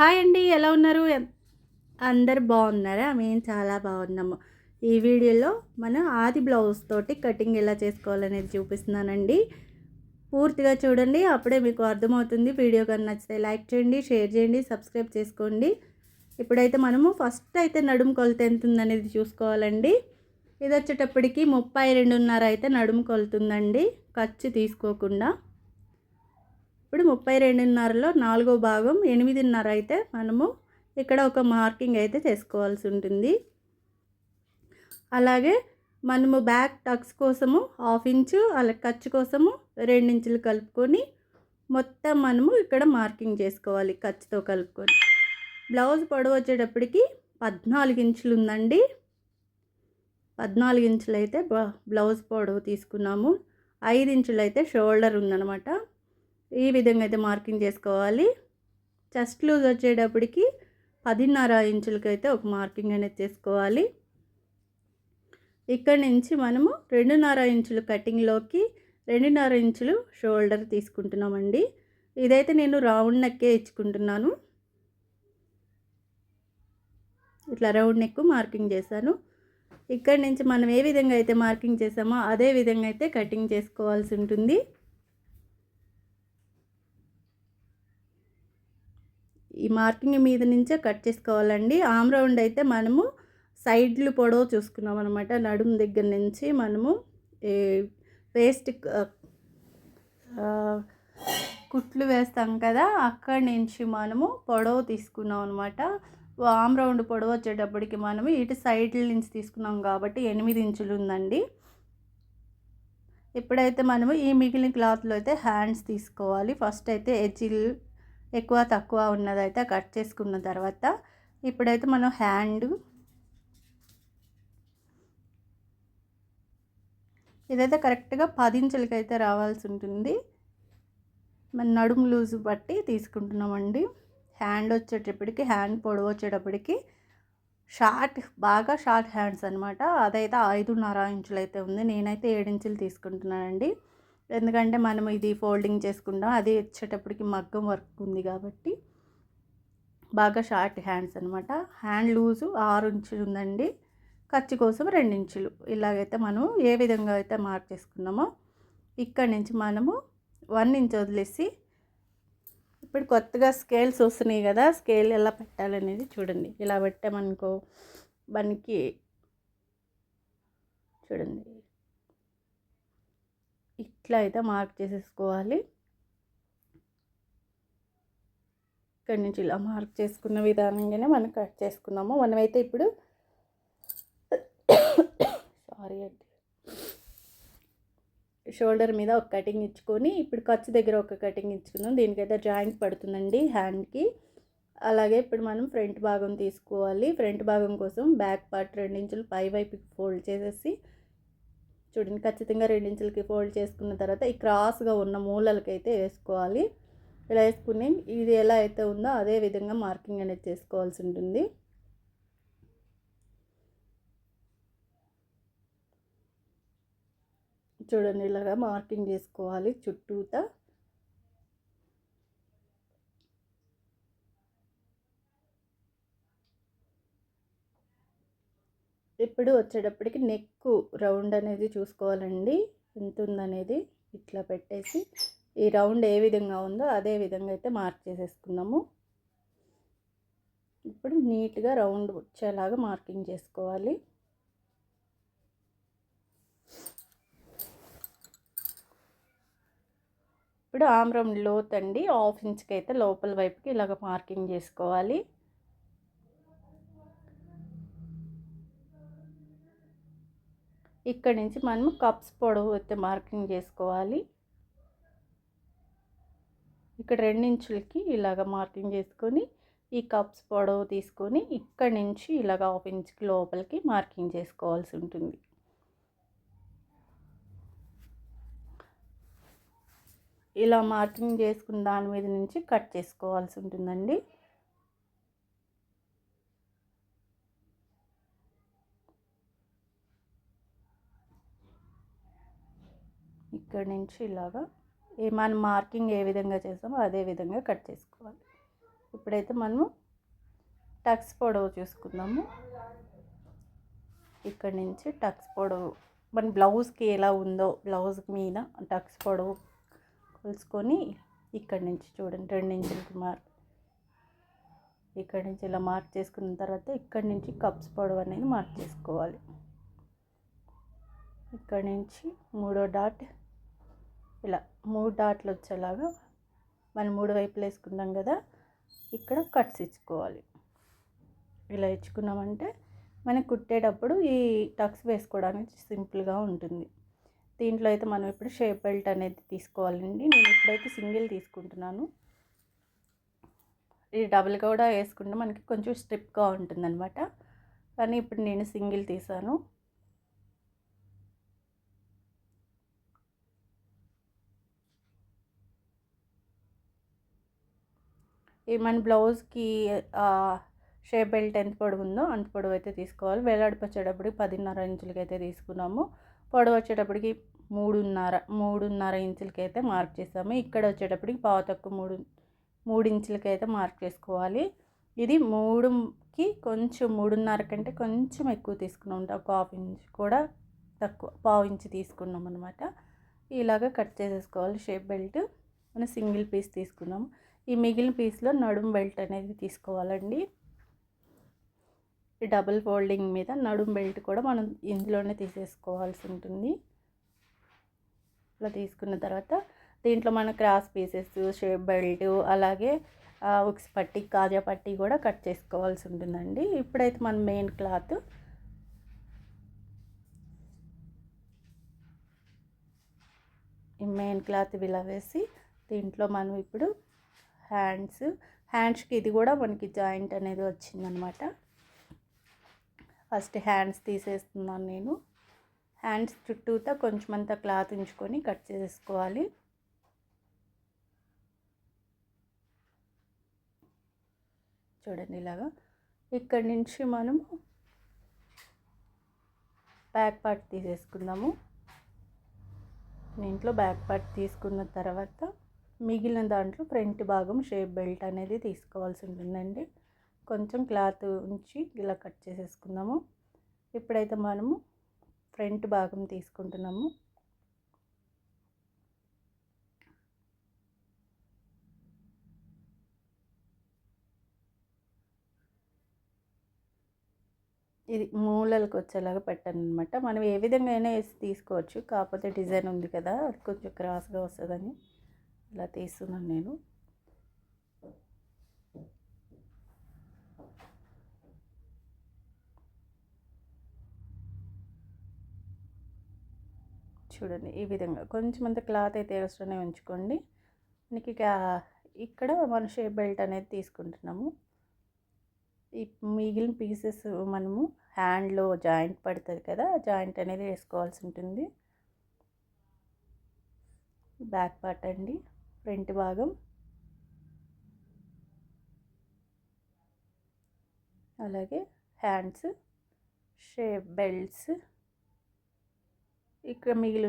Hi అండి ఎలా ఉన్నారు? అందరు బాగున్నారా? మేము చాలా బాగున్నాము. ఈ వీడియోలో మనం ఆది బ్లౌజ్ తోటి కటింగ్ ఎలా చేసుకోవాలనేది చూపిస్తున్నానండి. పూర్తిగా చూడండి అప్పుడే మీకు అర్థమవుతుంది. వీడియో కానీ నచ్చితే లైక్ చేయండి షేర్ చేయండి సబ్స్క్రైబ్ చేసుకోండి. ఇప్పుడైతే మనము ఫస్ట్ అయితే నడుము కొలత ఎంత ఉందనేది చూసుకోవాలండి. ఇది వచ్చేటప్పటికి ముప్పై రెండున్నర అయితే నడుము కొలుతుందండి. ఖర్చు తీసుకోకుండా. ఇప్పుడు ముప్పై రెండున్నరలో నాలుగో భాగం ఎనిమిదిన్నర అయితే మనము ఇక్కడ ఒక మార్కింగ్ అయితే చేసుకోవాల్సి ఉంటుంది. అలాగే మనము బ్యాక్ టక్స్ కోసము హాఫ్ ఇంచు అలా ఖర్చు కోసము రెండించులు కలుపుకొని మొత్తం మనము ఇక్కడ మార్కింగ్ చేసుకోవాలి ఖర్చుతో కలుపుకొని. బ్లౌజ్ పొడవు వచ్చేటప్పటికి పద్నాలుగు ఇంచులు ఉందండి. పద్నాలుగు ఇంచులు అయితే బ- బ్లౌజ్ పొడవు తీసుకున్నాము. ఐదు ఇంచులు అయితే షోల్డర్ ఉందన్నమాట. ఈ విధంగా అయితే మార్కింగ్ చేసుకోవాలి. చెస్ట్ లూజ్ వచ్చేటప్పటికి పదిన్నర ఇంచులకైతే ఒక మార్కింగ్ అనేది చేసుకోవాలి. ఇక్కడ నుంచి మనము రెండున్నర ఇంచులు కటింగ్లోకి రెండున్నర ఇంచులు షోల్డర్ తీసుకుంటున్నామండి. ఇదైతే నేను రౌండ్ నెక్కే ఇచ్చుకుంటున్నాను. ఇట్లా రౌండ్ నెక్ మార్కింగ్ చేశాను. ఇక్కడ నుంచి మనం ఏ విధంగా అయితే మార్కింగ్ చేసామో అదే విధంగా అయితే కటింగ్ చేసుకోవాల్సి ఉంటుంది. మార్కింగ్ మీద నుంచే కట్ చేసుకోవాలండి. ఆమ్ రౌండ్ అయితే మనము సైడ్లు పొడవు చూసుకున్నాం అనమాట నడుము దగ్గర నుంచి మనము వేస్ట్ కుట్లు వేస్తాం కదా అక్కడి నుంచి మనము పొడవు తీసుకున్నాం అనమాట ఆమ్ రౌండ్ పొడవు వచ్చేటప్పటికి మనము ఇటు సైడ్ల నుంచి తీసుకున్నాం కాబట్టి ఎనిమిది ఇంచులు ఉందండి. ఇప్పుడైతే మనము ఈ మిగిలిన క్లాత్లో అయితే హ్యాండ్స్ తీసుకోవాలి. ఫస్ట్ అయితే ఎడ్జిల్ ఎక్కువ తక్కువ ఉన్నదైతే కట్ చేసుకున్న తర్వాత ఇప్పుడైతే మనం హ్యాండ్ ఇదైతే కరెక్ట్గా పది ఇంచులకి అయితే రావాల్సి ఉంటుంది. మన నడుము లూజు బట్టి తీసుకుంటున్నామండి. హ్యాండ్ వచ్చేటప్పటికి హ్యాండ్ పొడవు వచ్చేటప్పటికి షార్ట్ బాగా షార్ట్ హ్యాండ్స్ అనమాట అదైతే ఐదున్నర ఇంచులు అయితే ఉంది. నేనైతే ఏడు ఇంచులు తీసుకుంటున్నానండి. ఎందుకంటే మనం ఇది ఫోల్డింగ్ చేసుకుంటాం అది వచ్చేటప్పటికి మగ్గం వర్క్ ఉంది కాబట్టి. బాగా షార్ట్ హ్యాండ్స్ అనమాట హ్యాండ్ లూజు ఆరు ఇంచులు ఉందండి. ఖర్చు కోసం రెండు ఇంచులు. ఇలాగైతే మనం ఏ విధంగా అయితే మార్క్ చేసుకున్నామో ఇక్కడి నుంచి మనము వన్ ఇంచ్ వదిలేసి ఇప్పుడు కొత్తగా స్కేల్స్ వస్తున్నాయి కదా స్కేల్ ఎలా పెట్టాలనేది చూడండి. ఇలా పెట్టామనుకో మనకి చూడండి. ఇట్లా అయితే మార్క్ చేసేసుకోవాలి. ఇక్కడి నుంచి ఇలా మార్క్ చేసుకున్న విధానంగానే మనం కట్ చేసుకున్నాము. మనమైతే ఇప్పుడు సారీ అండి. షోల్డర్ మీద ఒక కటింగ్ ఇచ్చుకొని ఇప్పుడు ఖర్చు దగ్గర ఒక కటింగ్ ఇచ్చుకుందాం. దీనికైతే జాయింట్ పడుతుందండి హ్యాండ్కి. అలాగే ఇప్పుడు మనం ఫ్రంట్ భాగం తీసుకోవాలి. ఫ్రంట్ భాగం కోసం బ్యాక్ పార్ట్ రెండించులు పై వైపుకి ఫోల్డ్ చేసేసి చూడండి ఖచ్చితంగా రెండించులకి ఫోల్డ్ చేసుకున్న తర్వాత ఈ క్రాస్గా ఉన్న మూలలకైతే వేసుకోవాలి. ఇలా వేసుకుని ఇది ఎలా అయితే ఉందో అదే విధంగా మార్కింగ్ అనేది చేసుకోవాల్సి ఉంటుంది. చూడండి ఇలాగా మార్కింగ్ చేసుకోవాలి చుట్టూతా. ఇప్పుడు వచ్చేటప్పటికి నెక్ రౌండ్ అనేది చూసుకోవాలండి. ఎంత ఉందనేది ఇట్లా పెట్టేసి ఈ రౌండ్ ఏ విధంగా ఉందో అదే విధంగా అయితే మార్క్ చేసేసుకున్నాము ఇప్పుడు నీట్గా రౌండ్ వచ్చేలాగా మార్కింగ్ చేసుకోవాలి. ఇప్పుడు ఆమ్రం లోత్ అండి. హాఫ్ ఇంచ్కి అయితే లోపల వైపుకి ఇలాగ మార్కింగ్ చేసుకోవాలి. ఇక్కడ నుంచి మనం కప్స్ పొడవు అయితే మార్కింగ్ చేసుకోవాలి. ఇక్కడ రెండించులకి ఇలాగ మార్కింగ్ చేసుకొని ఈ కప్స్ పొడవు తీసుకొని ఇక్కడ నుంచి ఇలాగ హాఫ్ ఇంచ్కి లోపలికి మార్కింగ్ చేసుకోవాల్సి ఉంటుంది. ఇలా మార్కింగ్ చేసుకున్న దాని మీద నుంచి కట్ చేసుకోవాల్సి ఉంటుందండి. ఇక్కడ నుంచి ఇలాగా ఏ మనం మార్కింగ్ ఏ విధంగా చేసామో అదే విధంగా కట్ చేసుకోవాలి. ఇప్పుడైతే మనము టక్స్ పొడవు చూసుకుందాము. ఇక్కడ నుంచి టక్స్ పొడవు మన బ్లౌజ్కి ఎలా ఉందో బ్లౌజ్ మీద టక్స్ పొడవు కొలుసుకొని ఇక్కడ నుంచి చూడండి రెండు ఇంచులకి మార్క్. ఇక్కడ నుంచి ఇలా మార్క్ చేసుకున్న తర్వాత ఇక్కడ నుంచి కప్స్ పొడవు అనేది మార్క్ చేసుకోవాలి. ఇక్కడ నుంచి మూడో డాట్ ఇలా మూడు డాట్లు వచ్చేలాగా మనం మూడు వైపులు వేసుకున్నాం కదా ఇక్కడ కట్స్ ఇచ్చుకోవాలి. ఇలా ఇచ్చుకున్నామంటే మనకి కుట్టేటప్పుడు ఈ టక్స్ వేసుకోవడానికి సింపుల్గా ఉంటుంది. దీంట్లో అయితే మనం ఇప్పుడు షేప్ బెల్ట్ అనేది తీసుకోవాలండి. నేను ఇప్పుడైతే సింగిల్ తీసుకుంటున్నాను. ఇది డబుల్ కూడా వేసుకుంటే మనకి కొంచెం స్ట్రిప్గా ఉంటుందన్నమాట. కానీ ఇప్పుడు నేను సింగిల్ తీసాను. మన బ్లౌజ్కి షేప్ బెల్ట్ ఎంత పొడవు ఉందో అంత పొడవు అయితే తీసుకోవాలి. వేలాడిపచ్చేటప్పటికి పదిన్నర ఇంచులకి అయితే తీసుకున్నాము. పొడవు వచ్చేటప్పటికి మూడున్నర మూడున్నర ఇంచులకి అయితే మార్క్ చేసాము. ఇక్కడ వచ్చేటప్పటికి పావు తక్కువ మూడు మూడు ఇంచులకి అయితే మార్క్ చేసుకోవాలి. ఇది మూడుకి కొంచెం మూడున్నర కంటే కొంచెం ఎక్కువ తీసుకున్నాం ఒక హాఫ్ ఇంచ్ కూడా తక్కువ పావు ఇంచ్ తీసుకున్నాం అనమాట ఇలాగ కట్ చేసేసుకోవాలి షేప్ బెల్ట్. మనం సింగిల్ పీస్ తీసుకున్నాము. ఈ మిగిలిన పీస్లో నడుం బెల్ట్ అనేది తీసుకోవాలండి. ఈ డబుల్ ఫోల్డింగ్ మీద నడుం బెల్ట్ కూడా మనం ఇందులోనే తీసేసుకోవాల్సి ఉంటుంది. ఇట్లా తీసుకున్న తర్వాత దీంట్లో మన క్రాస్ పీసెస్ షేప్ బెల్ట్ అలాగే ఉక్స్ పట్టి కాజా పట్టి కూడా కట్ చేసుకోవాల్సి ఉంటుందండి. ఇప్పుడైతే మన మెయిన్ క్లాత్ ఈ మెయిన్ క్లాత్ ఇలా వేసి దీంట్లో మనం ఇప్పుడు హ్యాండ్స్ హ్యాండ్స్కి ఇది కూడా మనకి జాయింట్ అనేది వచ్చిందనమాట. ఫస్ట్ హ్యాండ్స్ తీసేస్తున్నాను నేను. హ్యాండ్స్ చుట్టూతో కొంచెం అంతా క్లాత్ ఉంచుకొని కట్ చేసుకోవాలి చూడండి ఇలాగా. ఇక్కడి నుంచి మనము బ్యాక్ పార్ట్ తీసేసుకుందాము. దీంట్లో బ్యాక్ పార్ట్ తీసుకున్న తర్వాత మిగిలిన దాంట్లో ఫ్రంట్ భాగం షేప్ బెల్ట్ అనేది తీసుకోవాల్సి ఉంటుందండి. కొంచెం క్లాత్ ఉంచి ఇలా కట్ చేసేసుకుందాము. ఇప్పుడైతే మనము ఫ్రంట్ భాగం తీసుకుంటున్నాము. ఇది మూలలకు వచ్చేలాగా పెట్టాను అనమాట మనం ఏ విధంగా అయినా వేసి తీసుకోవచ్చు. కాకపోతే డిజైన్ ఉంది కదా అది కొంచెం క్రాస్గా వస్తుందని. ఇలా తీస్తున్నాను నేను. చూడండి ఈ విధంగా. కొంచెం అంత క్లాత్ అయితే ఎక్స్ట్రానే ఉంచుకోండి. మనకి ఇక్కడ మన షేప్ బెల్ట్ అనేది తీసుకుంటున్నాము. ఈ మిగిలిన పీసెస్ మనము హ్యాండ్లో జాయింట్ పడుతుంది కదా జాయింట్ అనేది వేసుకోవాల్సి ఉంటుంది. బ్యాక్ పార్ట్ అండి. ఫ్రంట్ భాగం. అలాగే హ్యాండ్స్ షేప్ బెల్ట్స్ ఇక్కడ మిగిలి